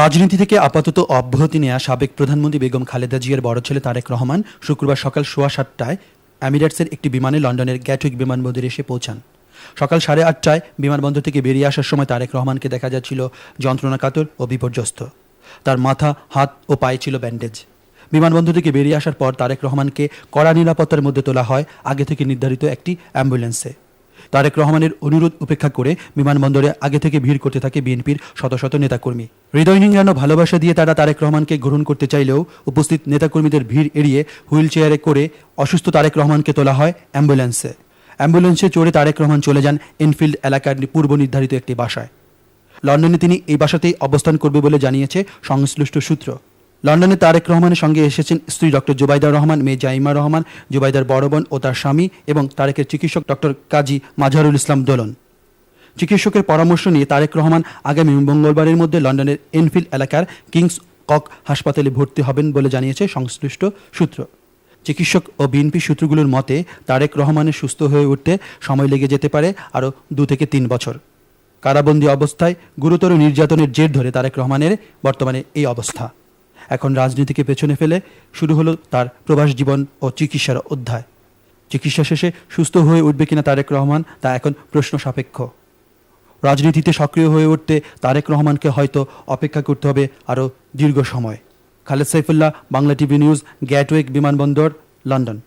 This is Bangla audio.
রাজনীতি থেকে আপাতত অব্যাহতি নেয়া সাবেক প্রধানমন্ত্রী বেগম খালেদা জিয়ার বড় ছেলে তারেক রহমান শুক্রবার সকাল সোয়া সাতটায় অ্যামিরেটসের একটি বিমানে লন্ডনের গ্যাটউইক বিমানবন্দরে এসে পৌঁছান। সকাল সাড়ে আটটায় বিমানবন্দর থেকে বেরিয়ে আসার সময় তারেক রহমানকে দেখা যাচ্ছিল যন্ত্রণাকাতর ও বিপর্যস্ত। তার মাথা, হাত ও পায়ে ছিল ব্যান্ডেজ। বিমানবন্দর থেকে বেরিয়ে আসার পর তারেক রহমানকে কড়া নিরাপত্তার মধ্যে তোলা হয়, আগে থেকে নির্ধারিত একটি অ্যাম্বুলেন্সে। তারেক রহমানের অনুরোধ উপেক্ষা করে বিমানবন্দরে আগে থেকে ভিড় করতে থাকে বিএনপির শত শত নেতাকর্মী। হৃদয় নিংড়ানো ভালোবাসা দিয়ে তারা তারেক রহমানকে গ্রহণ করতে চাইলেও উপস্থিত নেতাকর্মীদের ভিড় এড়িয়ে হুইল চেয়ারে করে অসুস্থ তারেক রহমানকে তোলা হয় অ্যাম্বুলেন্সে। অ্যাম্বুলেন্সে চড়ে তারেক রহমান চলে যান এনফিল্ড এলাকার পূর্ব নির্ধারিত একটি বাসায়। লন্ডনে তিনি এই বাসাতেই অবস্থান করবে বলে জানিয়েছে সংশ্লিষ্ট সূত্র। লন্ডনে তারেক রহমানের সঙ্গে এসেছেন স্ত্রী ডক্টর জুবাইদা রহমান, মেয়ে জাইমা রহমান, জুবাইদার বড় বোন ও তার স্বামী এবং তারেকের চিকিৎসক ডক্টর কাজী মাজহারুল ইসলাম দোলন। চিকিৎসকের পরামর্শ নিয়ে তারেক রহমান আগামী মঙ্গলবারের মধ্যে লন্ডনের এনফিল্ড এলাকার কিংস কক হাসপাতালে ভর্তি হবেন বলে জানিয়েছে সংশ্লিষ্ট সূত্র। চিকিৎসক ও বিএনপি সূত্রগুলোর মতে, তারেক রহমানের সুস্থ হয়ে উঠতে সময় লেগে যেতে পারে আরও দু থেকে তিন বছর। কারাবন্দী অবস্থায় গুরুতর নির্যাতনের জের ধরে তারেক রহমানের বর্তমানে এই অবস্থা। এখন রাজনীতিকে পেছনে ফেলে শুরু হলো তার প্রবাস জীবন ও চিকিৎসার অধ্যায়। চিকিৎসা শেষে সুস্থ হয়ে উঠবে কিনা তারেক রহমান, তা এখন প্রশ্ন সাপেক্ষ। রাজনীতিতে সক্রিয় হয়ে উঠতে তারেক রহমানকে হয়তো অপেক্ষা করতে হবে আরও দীর্ঘ সময়। Khaled Saifullah, Bangla TV news, Gatwick বিমানবন্দর, লন্ডন।